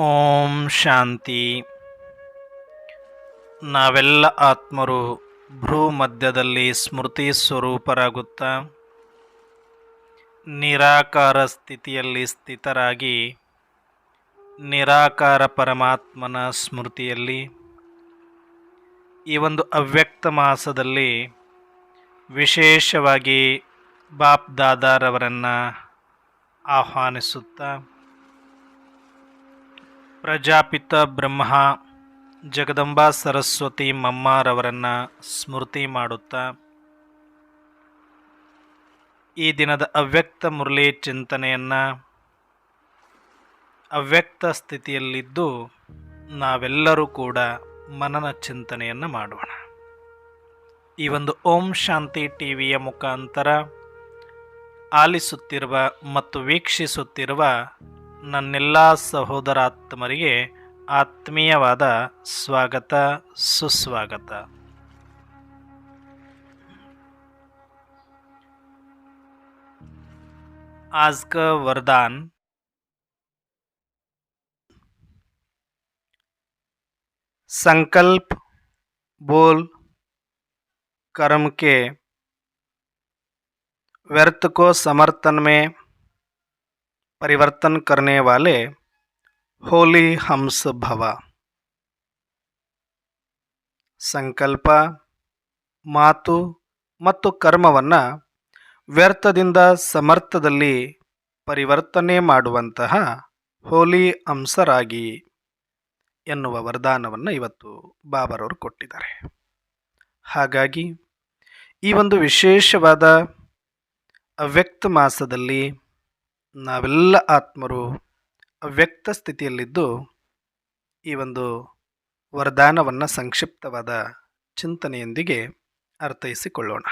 ಓಂ ಶಾಂತಿ. ನಾವೆಲ್ಲ ಆತ್ಮರು ಭ್ರೂ ಮಧ್ಯದಲ್ಲಿ ಸ್ಮೃತಿ ಸ್ವರೂಪರಾಗುತ್ತಾ, ನಿರಾಕಾರ ಸ್ಥಿತಿಯಲ್ಲಿ ಸ್ಥಿತರಾಗಿ, ನಿರಾಕಾರ ಪರಮಾತ್ಮನ ಸ್ಮೃತಿಯಲ್ಲಿ, ಈ ಒಂದು ಅವ್ಯಕ್ತ ಮಾಸದಲ್ಲಿ ವಿಶೇಷವಾಗಿ ಬಾಪ್ ದಾದಾರವರನ್ನು ಆಹ್ವಾನಿಸುತ್ತಾ ಪ್ರಜಾಪಿತ ಬ್ರಹ್ಮ ಜಗದಂಬಾ ಸರಸ್ವತಿ ಮಮ್ಮಾರವರನ್ನು ಸ್ಮೃತಿ ಮಾಡುತ್ತಾ ಈ ದಿನದ ಅವ್ಯಕ್ತ ಮುರಳಿ ಚಿಂತನೆಯನ್ನು ಅವ್ಯಕ್ತ ಸ್ಥಿತಿಯಲ್ಲಿದ್ದು ನಾವೆಲ್ಲರೂ ಕೂಡ ಮನನ ಚಿಂತನೆಯನ್ನು ಮಾಡೋಣ. ಈ ಒಂದು ಓಂ ಶಾಂತಿ ಟಿ ವಿಯ ಮುಖಾಂತರ ಆಲಿಸುತ್ತಿರುವ ಮತ್ತು ವೀಕ್ಷಿಸುತ್ತಿರುವ ನನ್ನೆಲ್ಲ ಸಹೋದರಾತ್ಮರಿಗೆ ಆತ್ಮೀಯವಾದ ಸ್ವಾಗತ ಸುಸ್ವಾಗತ आज का वरदान संकल्प बोल कर्म के व्यर्थ को समर्थन में परिवर्तन करने वाले ಹೋಲಿ ಹಂಸ ಭವ ಸಂಕಲ್ಪ ಮಾತು ಮತ್ತು ಕರ್ಮವನ್ನು ವ್ಯರ್ಥದಿಂದ ಸಮರ್ಥದಲ್ಲಿ ಪರಿವರ್ತನೆ ಮಾಡುವಂತಹ ಹೋಲಿ ಹಂಸರಾಗಿ ಎನ್ನುವ ವರದಾನವನ್ನು ಇವತ್ತು ಬಾಬರವರು ಕೊಟ್ಟಿದ್ದಾರೆ ಹಾಗಾಗಿ ಈ ಒಂದು ವಿಶೇಷವಾದ ಅವ್ಯಕ್ತ ಮಾಸದಲ್ಲಿ ನಾವೆಲ್ಲ ಆತ್ಮರು ಅವ್ಯಕ್ತ ಸ್ಥಿತಿಯಲ್ಲಿದ್ದು ಈ ಒಂದು ವರದಾನವನ್ನು ಸಂಕ್ಷಿಪ್ತವಾದ ಚಿಂತನೆಯೊಂದಿಗೆ ಅರ್ಥೈಸಿಕೊಳ್ಳೋಣ.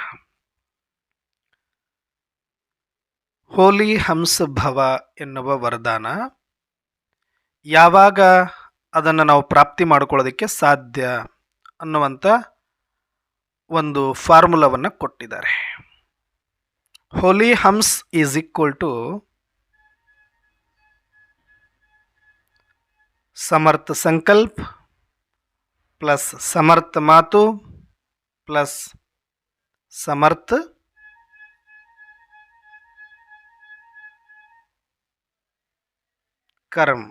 ಹೋಲಿ ಹಂಸ ಭವ ಎನ್ನುವ ವರದಾನ ಯಾವಾಗ ಅದನ್ನು ನಾವು ಪ್ರಾಪ್ತಿ ಮಾಡಿಕೊಳ್ಳೋದಕ್ಕೆ ಸಾಧ್ಯ ಅನ್ನುವಂಥ ಒಂದು ಫಾರ್ಮುಲಾವನ್ನು ಕೊಟ್ಟಿದ್ದಾರೆ. Holy hans is equal to समर्थ संकल्प प्लस समर्थ मातु प्लस समर्थ ಕರ್ಮ್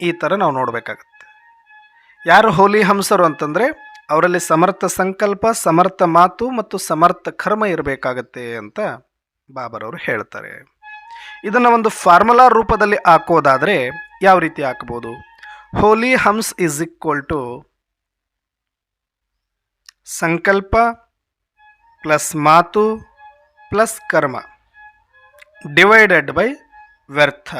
ಈ ಥರ ನಾವು ನೋಡಬೇಕಾಗತ್ತೆ ಯಾರು ಹೋಲಿ ಹಂಸರು ಅಂತಂದರೆ ಅವರಲ್ಲಿ ಸಮರ್ಥ ಸಂಕಲ್ಪ ಸಮರ್ಥ ಮಾತು ಮತ್ತು ಸಮರ್ಥ ಕರ್ಮ ಇರಬೇಕಾಗತ್ತೆ ಅಂತ ಬಾಬರವರು ಹೇಳ್ತಾರೆ ಇದನ್ನು ಒಂದು ಫಾರ್ಮುಲಾ ರೂಪದಲ್ಲಿ ಹಾಕೋದಾದರೆ ಯಾವ ರೀತಿ ಹಾಕ್ಬೋದು? Holy hans is equal to sankalp plus maatu plus karma divided by vyarth.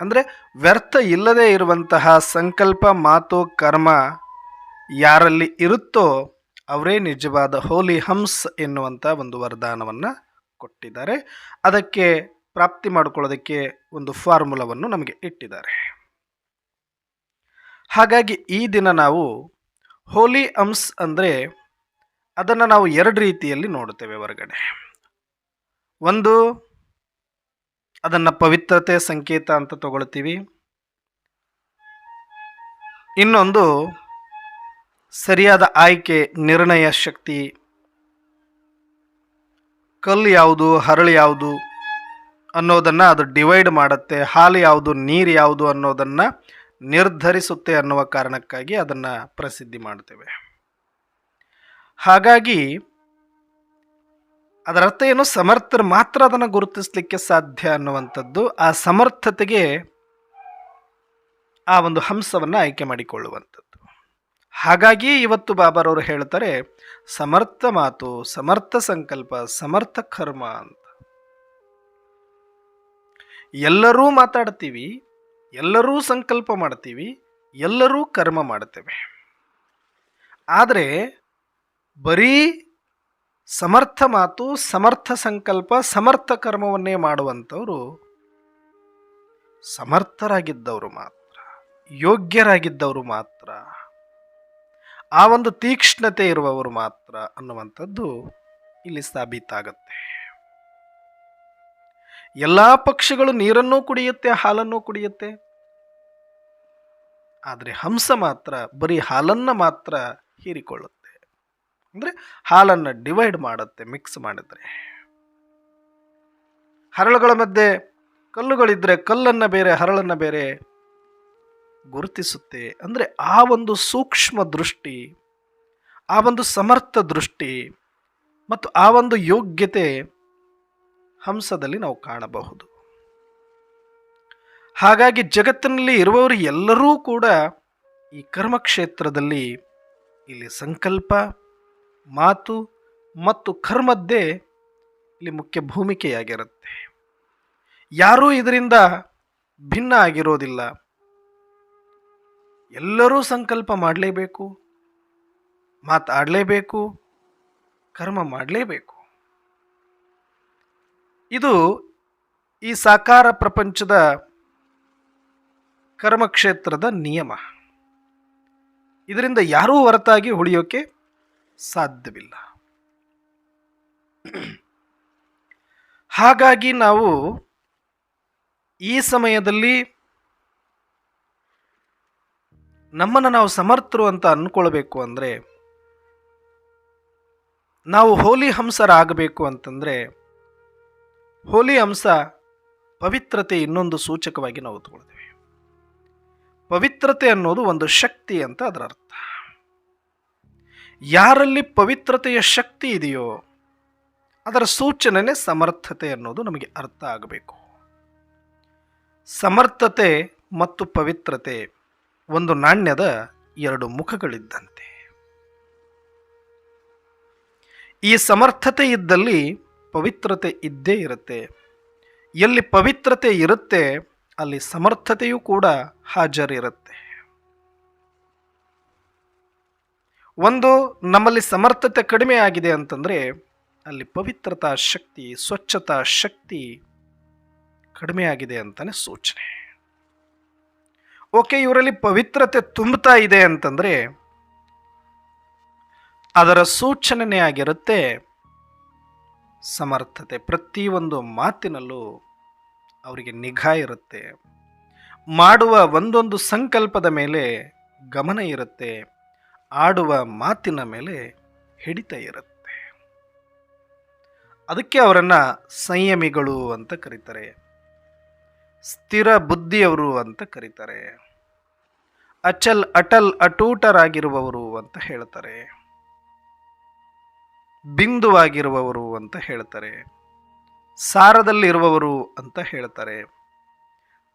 ಅಂದರೆ ವ್ಯರ್ಥ ಇಲ್ಲದೆ ಇರುವಂತಹ ಸಂಕಲ್ಪ, ಮಾತು, ಕರ್ಮ ಯಾರಲ್ಲಿ ಇರುತ್ತೋ ಅವರೇ ನಿಜವಾದ ಹೋಲಿ ಹಂಸ್ ಎನ್ನುವಂಥ ಒಂದು ವರದಾನವನ್ನು ಕೊಟ್ಟಿದ್ದಾರೆ. ಅದಕ್ಕೆ ಪ್ರಾಪ್ತಿ ಮಾಡಿಕೊಳ್ಳೋದಕ್ಕೆ ಒಂದು ಫಾರ್ಮುಲಾವನ್ನು ನಮಗೆ ಇಟ್ಟಿದ್ದಾರೆ. ಹಾಗಾಗಿ ಈ ದಿನ ನಾವು ಹೋಲಿ ಹಂಸ್ ಅಂದರೆ ಅದನ್ನು ನಾವು ಎರಡು ರೀತಿಯಲ್ಲಿ ನೋಡುತ್ತೇವೆ ಹೊರಗಡೆ. ಒಂದು, ಅದನ್ನು ಪವಿತ್ರತೆ ಸಂಕೇತ ಅಂತ ತಗೊಳ್ತೀವಿ. ಇನ್ನೊಂದು ಸರಿಯಾದ ಆಯ್ಕೆ, ನಿರ್ಣಯ ಶಕ್ತಿ. ಕಲ್ಲು ಯಾವುದು, ಹರಳು ಯಾವುದು ಅನ್ನೋದನ್ನು ಅದು ಡಿವೈಡ್ ಮಾಡುತ್ತೆ. ಹಾಲು ಯಾವುದು, ನೀರು ಯಾವುದು ಅನ್ನೋದನ್ನು ನಿರ್ಧರಿಸುತ್ತೆ ಅನ್ನುವ ಕಾರಣಕ್ಕಾಗಿ ಅದನ್ನು ಪ್ರಸಿದ್ಧಿ ಮಾಡ್ತೇವೆ. ಹಾಗಾಗಿ ಅದರ ಅರ್ಥ ಏನು? ಸಮರ್ಥರು ಮಾತ್ರ ಅದನ್ನು ಗುರುತಿಸಲಿಕ್ಕೆ ಸಾಧ್ಯ ಅನ್ನುವಂಥದ್ದು. ಆ ಸಮರ್ಥತೆಗೆ ಆ ಒಂದು ಹಂಸವನ್ನು ಆಯ್ಕೆ ಮಾಡಿಕೊಳ್ಳುವಂಥದ್ದು. ಹಾಗಾಗಿ ಇವತ್ತು ಬಾಬಾರವರು ಹೇಳ್ತಾರೆ ಸಮರ್ಥ ಮಾತು, ಸಮರ್ಥ ಸಂಕಲ್ಪ, ಸಮರ್ಥ ಕರ್ಮ ಅಂತ. ಎಲ್ಲರೂ ಮಾತಾಡ್ತೀವಿ, ಎಲ್ಲರೂ ಸಂಕಲ್ಪ ಮಾಡ್ತೀವಿ, ಎಲ್ಲರೂ ಕರ್ಮ ಮಾಡ್ತೇವೆ ಆದರೆ ಬರೀ ಸಮರ್ಥ ಮಾತು, ಸಮರ್ಥ ಸಂಕಲ್ಪ, ಸಮರ್ಥ ಕರ್ಮವನ್ನೇ ಮಾಡುವಂಥವರು ಸಮರ್ಥರಾಗಿದ್ದವರು ಮಾತ್ರ, ಯೋಗ್ಯರಾಗಿದ್ದವರು ಮಾತ್ರ. ಆ ಒಂದು ತೀಕ್ಷ್ಣತೆ ಇರುವವರು ಮಾತ್ರ ಅನ್ನುವಂಥದ್ದು ಇಲ್ಲಿ ಸಾಬೀತಾಗತ್ತೆ. ಎಲ್ಲ ಪಕ್ಷಿಗಳು ನೀರನ್ನೂ ಕುಡಿಯುತ್ತೆ, ಹಾಲನ್ನೂ ಕುಡಿಯುತ್ತೆ. ಆದರೆ ಹಂಸ ಮಾತ್ರ, ಬರೀ ಹಾಲನ್ನು ಮಾತ್ರ ಹೀರಿಕೊಳ್ಳುತ್ತೆ. ಅಂದರೆ ಹಾಲನ್ನು ಡಿವೈಡ್ ಮಾಡುತ್ತೆ, ಮಿಕ್ಸ್ ಮಾಡಿದ್ರೆ. ಹರಳುಗಳ ಮಧ್ಯೆ ಕಲ್ಲುಗಳಿದ್ರೆ ಕಲ್ಲನ್ನು ಬೇರೆ, ಹರಳನ್ನು ಬೇರೆ ಗುರುತಿಸುತ್ತೆ ಅಂದರೆ ಆ ಒಂದು ಸೂಕ್ಷ್ಮ ದೃಷ್ಟಿ, ಆ ಒಂದು ಸಮರ್ಥ ದೃಷ್ಟಿ ಮತ್ತು ಆ ಒಂದು ಯೋಗ್ಯತೆ ಹಂಸದಲ್ಲಿ ನಾವು ಕಾಣಬಹುದು. ಹಾಗಾಗಿ ಜಗತ್ತಿನಲ್ಲಿ ಇರುವವರು ಎಲ್ಲರೂ ಕೂಡ ಈ ಕರ್ಮಕ್ಷೇತ್ರದಲ್ಲಿ ಇಲ್ಲಿ ಸಂಕಲ್ಪ, ಮಾತು ಮತ್ತು ಕರ್ಮದ್ದೇ ಇಲ್ಲಿ ಮುಖ್ಯ ಭೂಮಿಕೆಯಾಗಿರುತ್ತೆ. ಯಾರೂ ಇದರಿಂದ ಭಿನ್ನ ಆಗಿರೋದಿಲ್ಲ. ಎಲ್ಲರೂ ಸಂಕಲ್ಪ ಮಾಡಲೇಬೇಕು ಮಾತಾಡಲೇಬೇಕು ಕರ್ಮ ಮಾಡಲೇಬೇಕು. ಇದು ಈ ಸಾಕಾರ ಪ್ರಪಂಚದ ಕರ್ಮಕ್ಷೇತ್ರದ ನಿಯಮ. ಇದರಿಂದ ಯಾರೂ ಹೊರತಾಗಿ ಉಳಿಯೋಕೆ ಸಾಧ್ಯವಿಲ್ಲ. ಹಾಗಾಗಿ ನಾವು ಈ ಸಮಯದಲ್ಲಿ ನಮ್ಮನ್ನು ನಾವು ಸಮರ್ಥರು ಅಂತ ಅಂದ್ಕೊಳ್ಬೇಕು ಅಂದರೆ, ನಾವು ಹೋಲಿ ಹಂಸರಾಗಬೇಕು ಅಂತಂದರೆ, ಹೋಲಿ ಹಂಸ ಪವಿತ್ರತೆ ಇನ್ನೊಂದು ಸೂಚಕವಾಗಿ ನಾವು ತಗೊಳ್ತೇವೆ ಪವಿತ್ರತೆ ಅನ್ನೋದು ಒಂದು ಶಕ್ತಿ ಅಂತ ಅದರ ಅರ್ಥ. ಯಾರಲ್ಲಿ ಪವಿತ್ರತೆಯ ಶಕ್ತಿ ಇದೆಯೋ, ಅದರ ಸೂಚನೆ ಸಮರ್ಥತೆ ಅನ್ನೋದು ನಮಗೆ ಅರ್ಥ ಆಗಬೇಕು. ಸಮರ್ಥತೆ ಮತ್ತು ಪವಿತ್ರತೆ ಒಂದು ನಾಣ್ಯದ ಎರಡು ಮುಖಗಳಿದ್ದಂತೆ. ಈ ಸಮರ್ಥತೆ ಇದ್ದಲ್ಲಿ ಪವಿತ್ರತೆ ಇದ್ದೇ ಇರುತ್ತೆ. ಎಲ್ಲಿ ಪವಿತ್ರತೆ ಇರುತ್ತೆ, ಅಲ್ಲಿ ಸಮರ್ಥತೆಯೂ ಕೂಡ ಹಾಜರಿರುತ್ತೆ. ಒಂದು ನಮ್ಮಲ್ಲಿ ಸಮರ್ಥತೆ ಕಡಿಮೆ ಆಗಿದೆ ಅಂತಂದರೆ, ಅಲ್ಲಿ ಪವಿತ್ರತಾ ಶಕ್ತಿ, ಸ್ವಚ್ಛತಾ ಶಕ್ತಿ ಕಡಿಮೆ ಆಗಿದೆ ಅಂತಲೇ ಸೂಚನೆ. ಓಕೆ, ಇವರಲ್ಲಿ ಪವಿತ್ರತೆ ತುಂಬುತ್ತಾ ಇದೆ ಅಂತಂದರೆ ಅದರ ಸೂಚನೆ ಆಗಿರುತ್ತೆ ಸಮರ್ಥತೆ. ಪ್ರತಿಯೊಂದು ಮಾತಿನಲ್ಲೂ ಅವರಿಗೆ ನಿಘಾ ಇರುತ್ತೆ. ಮಾಡುವ ಒಂದೊಂದು ಸಂಕಲ್ಪದ ಮೇಲೆ ಗಮನ ಇರುತ್ತೆ. ಆಡುವ ಮಾತಿನ ಮೇಲೆ ಹಿಡಿತ ಇರುತ್ತೆ. ಅದಕ್ಕೆ ಅವರನ್ನು ಸಂಯಮಿಗಳು ಅಂತ ಕರೀತಾರೆ. ಸ್ಥಿರ ಬುದ್ಧಿಯವರು ಅಂತ ಕರೀತಾರೆ. ಅಚಲ್, ಅಟಲ್ ಅಟೂಟರಾಗಿರುವವರು ಅಂತ ಹೇಳ್ತಾರೆ. ಬಿಂದುವಾಗಿರುವವರು ಅಂತ ಹೇಳ್ತಾರೆ. ಸಾರದಲ್ಲಿರುವವರು ಅಂತ ಹೇಳ್ತಾರೆ.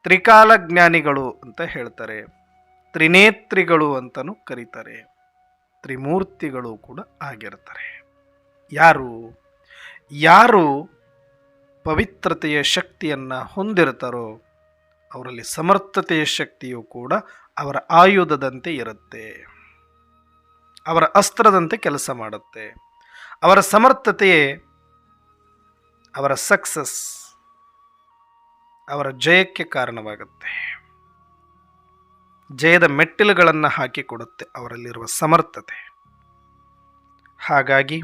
ತ್ರಿಕಾಲ ಜ್ಞಾನಿಗಳು ಅಂತ ಹೇಳ್ತಾರೆ. ತ್ರಿನೇತ್ರಿಗಳು ಅಂತಲೂ ಕರೀತಾರೆ. ತ್ರಿಮೂರ್ತಿಗಳು ಕೂಡ ಆಗಿರ್ತಾರೆ. ಯಾರು? ಯಾರು ಪವಿತ್ರತೆಯ ಶಕ್ತಿಯನ್ನು ಹೊಂದಿರ್ತಾರೋ, ಅವರಲ್ಲಿ ಸಮರ್ಥತೆಯ ಶಕ್ತಿಯು ಕೂಡ ಅವರ ಆಯುಧದಂತೆ ಇರುತ್ತೆ. ಅವರ ಅಸ್ತ್ರದಂತೆ ಕೆಲಸ ಮಾಡುತ್ತೆ. ಅವರ ಸಮರ್ಥತೆಯೇ ಅವರ ಸಕ್ಸಸ್ ಅವರ ಜಯಕ್ಕೆ ಕಾರಣವಾಗುತ್ತೆ. ಜಯದ ಮೆಟ್ಟಿಲುಗಳನ್ನು ಹಾಕಿಕೊಡುತ್ತೆ ಅವರಲ್ಲಿರುವ ಸಮರ್ಥತೆ. ಹಾಗಾಗಿ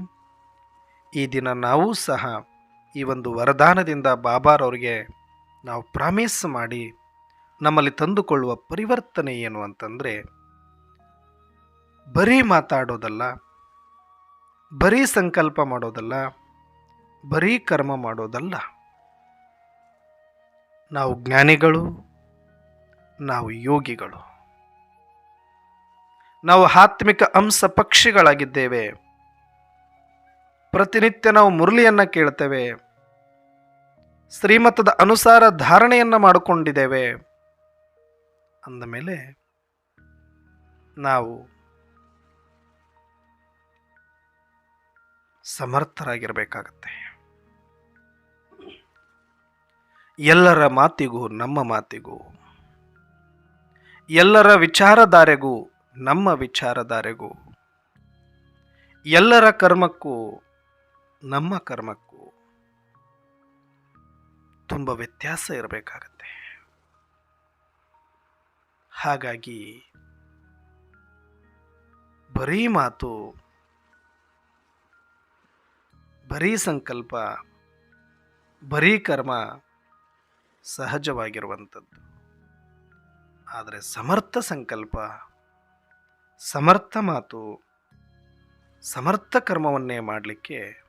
ಈ ದಿನ ನಾವು ಸಹ ಈ ಒಂದು ವರದಾನದಿಂದ ಬಾಬಾರವ್ರಿಗೆ ನಾವು ಪ್ರಾಮಿಸ್ ಮಾಡಿ ನಮ್ಮಲ್ಲಿ ತಂದುಕೊಳ್ಳುವ ಪರಿವರ್ತನೆ ಏನು ಅಂತಂದರೆ, ಬರೀ ಮಾತಾಡೋದಲ್ಲ, ಬರೀ ಸಂಕಲ್ಪ ಮಾಡೋದಲ್ಲ, ಬರೀ ಕರ್ಮ ಮಾಡೋದಲ್ಲ. ನಾವು ಜ್ಞಾನಿಗಳು, ನಾವು ಯೋಗಿಗಳು. ನಾವು ಆತ್ಮಿಕ ಅಂಶ ಪಕ್ಷಿಗಳಾಗಿದ್ದೇವೆ. ಪ್ರತಿನಿತ್ಯ ನಾವು ಮುರಳಿಯನ್ನು ಕೇಳ್ತೇವೆ. ಶ್ರೀಮತದ ಅನುಸಾರ ಧಾರಣೆಯನ್ನು ಮಾಡಿಕೊಂಡಿದ್ದೇವೆ. ಅಂದಮೇಲೆ ನಾವು ಸಮರ್ಥರಾಗಿರಬೇಕಾಗತ್ತೆ. ಎಲ್ಲರ ಮಾತಿಗೂ, ನಮ್ಮ ಮಾತಿಗೂ, ಎಲ್ಲರ ವಿಚಾರಧಾರೆಗೂ, ನಮ್ಮ ವಿಚಾರಧಾರೆಗೂ, ಎಲ್ಲರ ಕರ್ಮಕ್ಕೂ, ನಮ್ಮ ಕರ್ಮಕ್ಕೂ ತುಂಬ ವ್ಯತ್ಯಾಸ ಇರಬೇಕಾಗತ್ತೆ. ಹಾಗಾಗಿ ಬರೀ ಮಾತು, ಬರೀ ಸಂಕಲ್ಪ, ಬರೀ ಕರ್ಮ ಸಹಜವಾಗಿರುವಂಥದ್ದು. ಆದರೆ ಸಮರ್ಥ ಸಂಕಲ್ಪ, ಸಮರ್ಥ ಮಾತು, ಸಮರ್ಥ ಕರ್ಮವನ್ನೇ ಮಾಡಲಿಕ್ಕೆ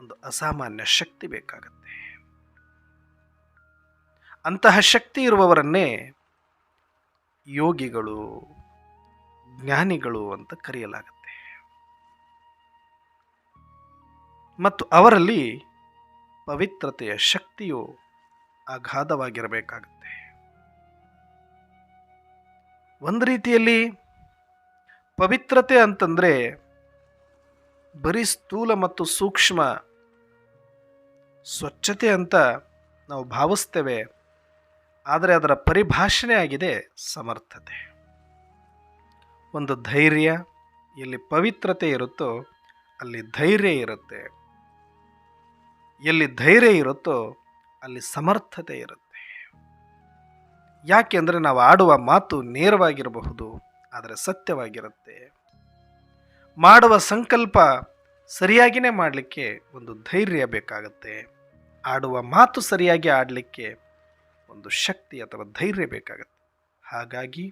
ಒಂದು ಅಸಾಮಾನ್ಯ ಶಕ್ತಿ ಬೇಕಾಗತ್ತೆ. ಅಂತಹ ಶಕ್ತಿ ಇರುವವರನ್ನೇ ಯೋಗಿಗಳು, ಜ್ಞಾನಿಗಳು ಅಂತ ಕರೆಯಲಾಗುತ್ತೆ. ಮತ್ತು ಅವರಲ್ಲಿ ಪವಿತ್ರತೆಯ ಶಕ್ತಿಯು ಅಗಾಧವಾಗಿರಬೇಕಾಗುತ್ತೆ. ಒಂದು ರೀತಿಯಲ್ಲಿ ಪವಿತ್ರತೆ ಅಂತಂದರೆ ಬರೀ ಸ್ಥೂಲ ಮತ್ತು ಸೂಕ್ಷ್ಮ ಸ್ವಚ್ಛತೆ ಅಂತ ನಾವು ಭಾವಿಸ್ತೇವೆ. ಆದರೆ ಅದರ ಪರಿಭಾಷಣೆ ಆಗಿದೆ ಸಮರ್ಥತೆ. ಒಂದು ಧೈರ್ಯ, ಎಲ್ಲಿ ಪವಿತ್ರತೆ ಇರುತ್ತೋ ಅಲ್ಲಿ ಧೈರ್ಯ ಇರುತ್ತೆ. ಎಲ್ಲಿ ಧೈರ್ಯ ಇರುತ್ತೋ ಅಲ್ಲಿ ಸಮರ್ಥತೆ ಇರುತ್ತೆ. ಯಾಕೆಂದರೆ ನಾವು ಆಡುವ ಮಾತು ನೇರವಾಗಿರಬಹುದು, ಆದರೆ ಸತ್ಯವಾಗಿರುತ್ತೆ. ಮಾಡುವ ಸಂಕಲ್ಪ ಸರಿಯಾಗಿಯೇ ಮಾಡಲಿಕ್ಕೆ ಒಂದು ಧೈರ್ಯ ಬೇಕಾಗುತ್ತೆ. ಆಡುವ ಮಾತು ಸರಿಯಾಗಿ ಆಡಲಿಕ್ಕೆ ಒಂದು ಶಕ್ತಿ ಅಥವಾ ಧೈರ್ಯ ಬೇಕಾಗುತ್ತೆ. ಹಾಗಾಗಿ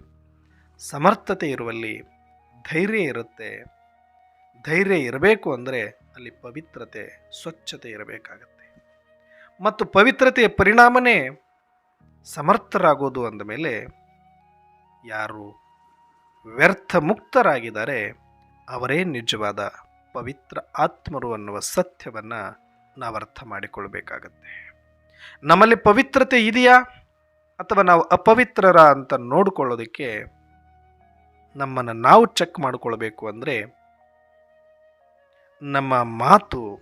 ಸಮರ್ಥತೆ ಇರುವಲ್ಲಿ ಧೈರ್ಯ ಇರುತ್ತೆ. ಧೈರ್ಯ ಇರಬೇಕು ಅಂದರೆ ಅಲ್ಲಿ ಪವಿತ್ರತೆ, ಸ್ವಚ್ಛತೆ ಇರಬೇಕಾಗತ್ತೆ. ಮತ್ತು ಪವಿತ್ರತೆಯ ಪರಿಣಾಮನೇ ಸಮರ್ಥರಾಗೋದು ಅಂದಮೇಲೆ ಯಾರು ವ್ಯರ್ಥ ಮುಕ್ತರಾಗಿದ್ದಾರೆ ಅವರೇ ನಿಜವಾದ ಪವಿತ್ರ ಆತ್ಮರು ಅನ್ನುವ ಸತ್ಯವನ್ನು ನಾವು ಅರ್ಥ ಮಾಡಿಕೊಳ್ಬೇಕಾಗತ್ತೆ. ನಮ್ಮಲ್ಲಿ ಪವಿತ್ರತೆ ಇದೆಯಾ? ಅಥವಾ ನಾವು ಅಪವಿತ್ರರ ಅಂತ ನೋಡಿಕೊಳ್ಳೋದಕ್ಕೆ ನಮ್ಮನ್ನು ನಾವು ಚೆಕ್ ಮಾಡಿಕೊಳ್ಬೇಕು ಅಂದರೆ ನಮ್ಮ ಮಾತು,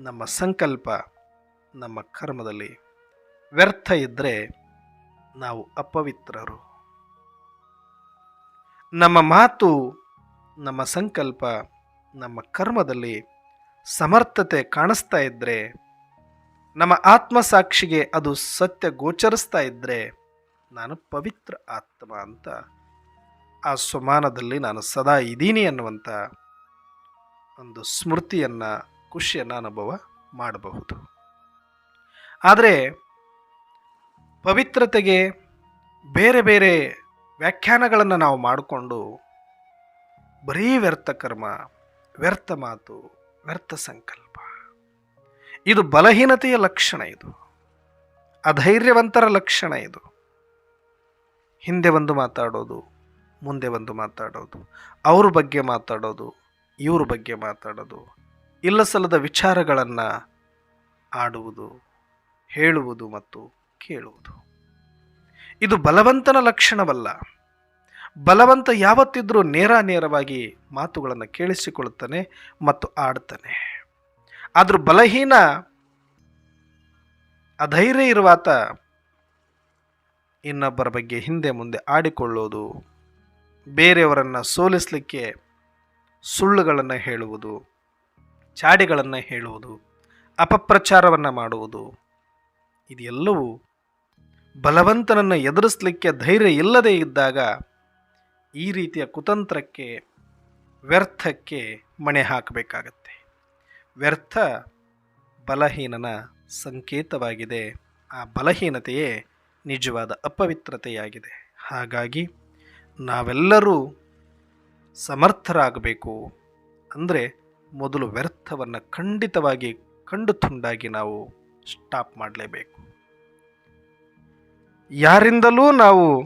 ನಮ್ಮ ಸಂಕಲ್ಪ, ನಮ್ಮ ಕರ್ಮದಲ್ಲಿ ವ್ಯರ್ಥ ಇದ್ದರೆ ನಾವು ಅಪವಿತ್ರರು. ನಮ್ಮ ಮಾತು, ನಮ್ಮ ಸಂಕಲ್ಪ, ನಮ್ಮ ಕರ್ಮದಲ್ಲಿ ಸಮರ್ಥತೆ ಕಾಣಿಸ್ತಾ ಇದ್ದರೆ ನಮ್ಮ ಆತ್ಮ ಸಾಕ್ಷಿಗೆ ಅದು ಸತ್ಯ ಗೋಚರಿಸ್ತಾ ಇದ್ದರೆ ನಾನು ಪವಿತ್ರ ಆತ್ಮ ಅಂತ ಆ ಸ್ವಮಾನದಲ್ಲಿ ನಾನು ಸದಾ ಇದ್ದೀನಿ ಅನ್ನುವಂಥ ಒಂದು ಸ್ಮೃತಿಯನ್ನು, ಖುಷಿಯನ್ನು ಅನುಭವ ಮಾಡಬಹುದು. ಆದರೆ ಪವಿತ್ರತೆಗೆ ಬೇರೆ ಬೇರೆ ವ್ಯಾಖ್ಯಾನಗಳನ್ನು ನಾವು ಮಾಡಿಕೊಂಡು ಬರೀ ವ್ಯರ್ಥ ಕರ್ಮ, ವ್ಯರ್ಥ ಮಾತು, ವ್ಯರ್ಥ ಸಂಕಲ್ಪ. ಇದು ಬಲಹೀನತೆಯ ಲಕ್ಷಣ ಇದು. ಅಧೈರ್ಯವಂತರ ಲಕ್ಷಣ ಇದು. ಹಿಂದೆ ಒಂದು ಮಾತಾಡೋದು, ಮುಂದೆ ಒಂದು ಮಾತಾಡೋದು, ಅವ್ರ ಬಗ್ಗೆ ಮಾತಾಡೋದು, ಇವ್ರ ಬಗ್ಗೆ ಮಾತಾಡೋದು, ಇಲ್ಲ ಸಲ್ಲದ ವಿಚಾರಗಳನ್ನು ಆಡುವುದು, ಹೇಳುವುದು ಮತ್ತು ಕೇಳುವುದು. ಇದು ಬಲವಂತನ ಲಕ್ಷಣವಲ್ಲ. ಬಲವಂತ ಯಾವತ್ತಿದ್ರೂ ನೇರ ನೇರವಾಗಿ ಮಾತುಗಳನ್ನು ಕೇಳಿಸಿಕೊಳ್ಳುತ್ತಾನೆ ಮತ್ತು ಆಡ್ತಾನೆ. ಆದರೂ ಬಲಹೀನ ಅಧೈರ್ಯ ಇರುವಾತ ಇನ್ನೊಬ್ಬರ ಬಗ್ಗೆ ಹಿಂದೆ ಮುಂದೆ ಆಡಿಕೊಳ್ಳೋದು, ಬೇರೆಯವರನ್ನು ಸೋಲಿಸಲಿಕ್ಕೆ ಸುಳ್ಳುಗಳನ್ನು ಹೇಳುವುದು, ಚಾಡಿಗಳನ್ನು ಹೇಳುವುದು, ಅಪಪ್ರಚಾರವನ್ನು ಮಾಡುವುದು. ಇದೆಲ್ಲವೂ ಬಲವಂತನನ್ನು ಎದುರಿಸಲಿಕ್ಕೆ ಧೈರ್ಯ ಇಲ್ಲದೇ ಇದ್ದಾಗ ಈ ರೀತಿಯ ಕುತಂತ್ರಕ್ಕೆ ವ್ಯರ್ಥಕ್ಕೆ ಮಣೆ ಹಾಕಬೇಕಾಗತ್ತೆ. ವ್ಯರ್ಥ ಬಲಹೀನನ ಸಂಕೇತವಾಗಿದೆ. ಆ ಬಲಹೀನತೆಯೇ ನಿಜವಾದ ಅಪವಿತ್ರತೆಯಾಗಿದೆ. ಹಾಗಾಗಿ ನಾವೆಲ್ಲರೂ ಸಮರ್ಥರಾಗಬೇಕು. ಅಂದರೆ ಮೊದಲು ವ್ಯರ್ಥವನ್ನು ಖಂಡಿತವಾಗಿ ಕಂಡು ತುಂಡಾಗಿ ನಾವು ಸ್ಟಾಪ್ ಮಾಡಲೇಬೇಕು. ಯಾರಿಂದಲೂ ನಾವು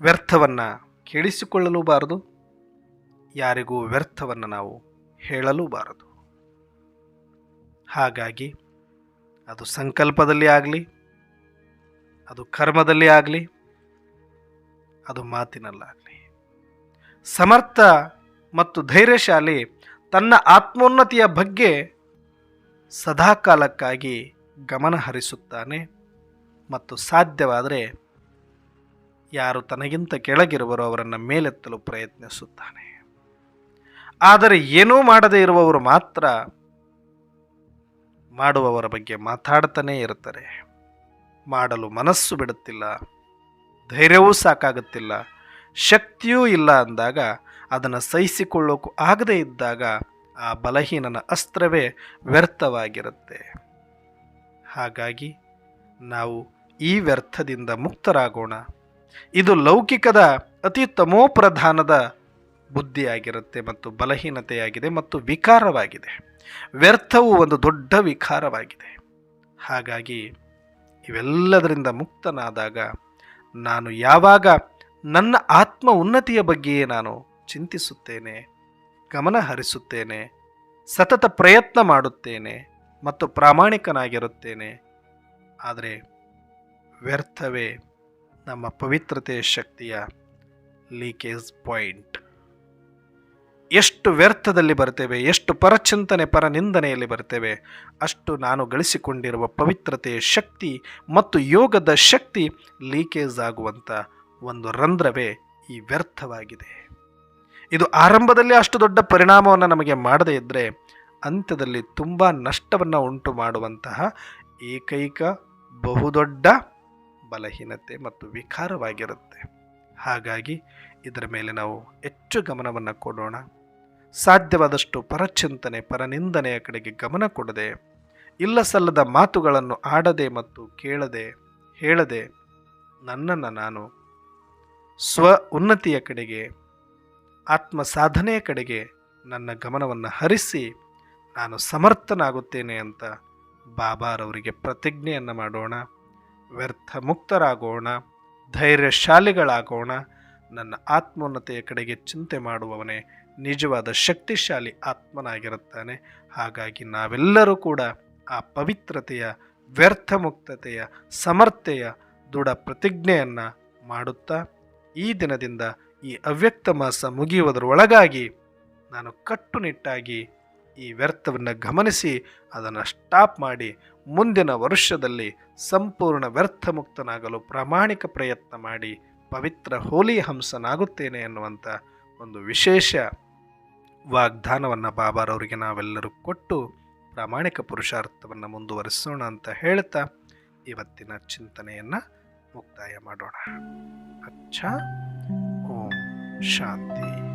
ವ್ಯರ್ಥವನ್ನು ಕೇಳಿಸಿಕೊಳ್ಳಲೂಬಾರದು. ಯಾರಿಗೂ ವ್ಯರ್ಥವನ್ನು ನಾವು ಹೇಳಲೂಬಾರದು. ಹಾಗಾಗಿ ಅದು ಸಂಕಲ್ಪದಲ್ಲಿ ಆಗಲಿ, ಅದು ಕರ್ಮದಲ್ಲಿ ಆಗಲಿ, ಅದು ಮಾತಿನಲ್ಲಾಗಲಿ. ಸಮರ್ಥ ಮತ್ತು ಧೈರ್ಯಶಾಲಿ ತನ್ನ ಆತ್ಮೋನ್ನತಿಯ ಬಗ್ಗೆ ಸದಾಕಾಲಕ್ಕಾಗಿ ಗಮನ ಹರಿಸುತ್ತಾನೆ ಮತ್ತು ಸಾಧ್ಯವಾದರೆ ಯಾರು ತನಗಿಂತ ಕೆಳಗಿರುವರೋ ಅವರನ್ನು ಮೇಲೆತ್ತಲು ಪ್ರಯತ್ನಿಸುತ್ತಾನೆ. ಆದರೆ ಏನೂ ಮಾಡದೇ ಇರುವವರು ಮಾತ್ರ ಮಾಡುವವರ ಬಗ್ಗೆ ಮಾತಾಡ್ತಾನೇ ಇರ್ತಾರೆ ಮಾಡಲು ಮನಸ್ಸು ಬಿಡುತ್ತಿಲ್ಲ, ಧೈರ್ಯವೂ ಸಾಕಾಗುತ್ತಿಲ್ಲ, ಶಕ್ತಿಯೂ ಇಲ್ಲ ಅಂದಾಗ ಅದನ್ನು ಸಹಿಸಿಕೊಳ್ಳೋಕ್ಕೂ ಆಗದೇ ಇದ್ದಾಗ ಆ ಬಲಹೀನನ ಅಸ್ತ್ರವೇ ವ್ಯರ್ಥವಾಗಿರುತ್ತೆ. ಹಾಗಾಗಿ ನಾವು ಈ ವ್ಯರ್ಥದಿಂದ ಮುಕ್ತರಾಗೋಣ. ಇದು ಲೌಕಿಕದ ಅತಿ ತಮೋಪ್ರಧಾನದ ಬುದ್ಧಿಯಾಗಿರುತ್ತೆ ಮತ್ತು ಬಲಹೀನತೆಯಾಗಿದೆ ಮತ್ತು ವಿಕಾರವಾಗಿದೆ. ವ್ಯರ್ಥವು ಒಂದು ದೊಡ್ಡ ವಿಕಾರವಾಗಿದೆ. ಹಾಗಾಗಿ ಇವೆಲ್ಲದರಿಂದ ಮುಕ್ತನಾದಾಗ ನಾನು ಯಾವಾಗ ನನ್ನ ಆತ್ಮ ಉನ್ನತಿಯ ಬಗ್ಗೆಯೇ ನಾನು ಚಿಂತಿಸುತ್ತೇನೆ, ಗಮನ ಹರಿಸುತ್ತೇನೆ, ಸತತ ಪ್ರಯತ್ನ ಮಾಡುತ್ತೇನೆ ಮತ್ತು ಪ್ರಾಮಾಣಿಕನಾಗಿರುತ್ತೇನೆ, ಆದರೆ ವ್ಯರ್ಥವೇ ನಮ್ಮ ಪವಿತ್ರತೆಯ ಶಕ್ತಿಯ ಲೀಕೇಜ್ ಪಾಯಿಂಟ್ ಎಷ್ಟು ವ್ಯರ್ಥದಲ್ಲಿ ಬರ್ತೇವೆ, ಎಷ್ಟು ಪರಚಿಂತನೆ, ಪರನಿಂದನೆಯಲ್ಲಿ ಬರ್ತೇವೆ, ಅಷ್ಟು ನಾನು ಗಳಿಸಿಕೊಂಡಿರುವ ಪವಿತ್ರತೆಯ ಶಕ್ತಿ ಮತ್ತು ಯೋಗದ ಶಕ್ತಿ ಲೀಕೇಜ್ ಆಗುವಂಥ ಒಂದು ರಂಧ್ರವೇ ಈ ವ್ಯರ್ಥವಾಗಿದೆ. ಇದು ಆರಂಭದಲ್ಲಿ ಅಷ್ಟು ದೊಡ್ಡ ಪರಿಣಾಮವನ್ನು ನಮಗೆ ಮಾಡದೇ ಇದ್ದರೆ ಅಂತ್ಯದಲ್ಲಿ ತುಂಬ ನಷ್ಟವನ್ನು ಉಂಟು ಮಾಡುವಂತಹ ಏಕೈಕ ಬಹುದೊಡ್ಡ ಬಲಹೀನತೆ ಮತ್ತು ವಿಕಾರವಾಗಿರುತ್ತೆ. ಹಾಗಾಗಿ ಇದರ ಮೇಲೆ ನಾವು ಹೆಚ್ಚು ಗಮನವನ್ನು ಕೊಡೋಣ. ಸಾಧ್ಯವಾದಷ್ಟು ಪರಚಿಂತನೆ, ಪರನಿಂದನೆಯ ಕಡೆಗೆ ಗಮನ ಕೊಡದೆ ಇಲ್ಲ ಸಲ್ಲದ ಮಾತುಗಳನ್ನು ಆಡದೆ ಮತ್ತು ಕೇಳದೆ, ಹೇಳದೆ ನನ್ನನ್ನು ನಾನು ಸ್ವ ಉನ್ನತಿಯ ಕಡೆಗೆ ಆತ್ಮ ಸಾಧನೆಯ ಕಡೆಗೆ ನನ್ನ ಗಮನವನ್ನು ಹರಿಸಿ ನಾನು ಸಮರ್ಥನಾಗುತ್ತೇನೆ ಅಂತ ಬಾಬಾರವರಿಗೆ ಪ್ರತಿಜ್ಞೆಯನ್ನು ಮಾಡೋಣ. ವ್ಯರ್ಥ ಮುಕ್ತರಾಗೋಣ, ಧೈರ್ಯಶಾಲಿಗಳಾಗೋಣ, ನನ್ನ ಆತ್ಮೋನ್ನತೆಯ ಕಡೆಗೆ ಚಿಂತೆ ಮಾಡುವವನೇ ನಿಜವಾದ ಶಕ್ತಿಶಾಲಿ ಆತ್ಮನಾಗಿರುತ್ತಾನೆ. ಹಾಗಾಗಿ ನಾವೆಲ್ಲರೂ ಕೂಡ ಆ ಪವಿತ್ರತೆಯ, ವ್ಯರ್ಥ ಮುಕ್ತತೆಯ ಸಮರ್ಥೆಯ ದೃಢ ಪ್ರತಿಜ್ಞೆಯನ್ನು ಮಾಡುತ್ತಾ ಈ ದಿನದಿಂದ ಈ ಅವ್ಯಕ್ತ ಮಾಸ ಮುಗಿಯುವುದರೊಳಗಾಗಿ ನಾನು ಕಟ್ಟುನಿಟ್ಟಾಗಿ ಈ ವ್ಯರ್ಥವನ್ನು ಗಮನಿಸಿ ಅದನ್ನು ಸ್ಟಾಪ್ ಮಾಡಿ ಮುಂದಿನ ವರ್ಷದಲ್ಲಿ ಸಂಪೂರ್ಣ ವ್ಯರ್ಥ ಮುಕ್ತನಾಗಲು ಪ್ರಾಮಾಣಿಕ ಪ್ರಯತ್ನ ಮಾಡಿ ಪವಿತ್ರ ಹೋಲಿ ಹಂಸನಾಗುತ್ತೇನೆ ಎನ್ನುವಂಥ ಒಂದು ವಿಶೇಷ ವಾಗ್ದಾನವನ್ನು ಬಾಬಾರವರಿಗೆ ನಾವೆಲ್ಲರೂ ಕೊಟ್ಟು ಪ್ರಾಮಾಣಿಕ ಪುರುಷಾರ್ಥವನ್ನು ಮುಂದುವರಿಸೋಣ ಅಂತ ಹೇಳ್ತಾ ಇವತ್ತಿನ ಚಿಂತನೆಯನ್ನು ಮುಕ್ತಾಯ ಮಾಡೋಣ. ಅಚ್ಚಾ. ಓಂ ಶಾಂತಿ.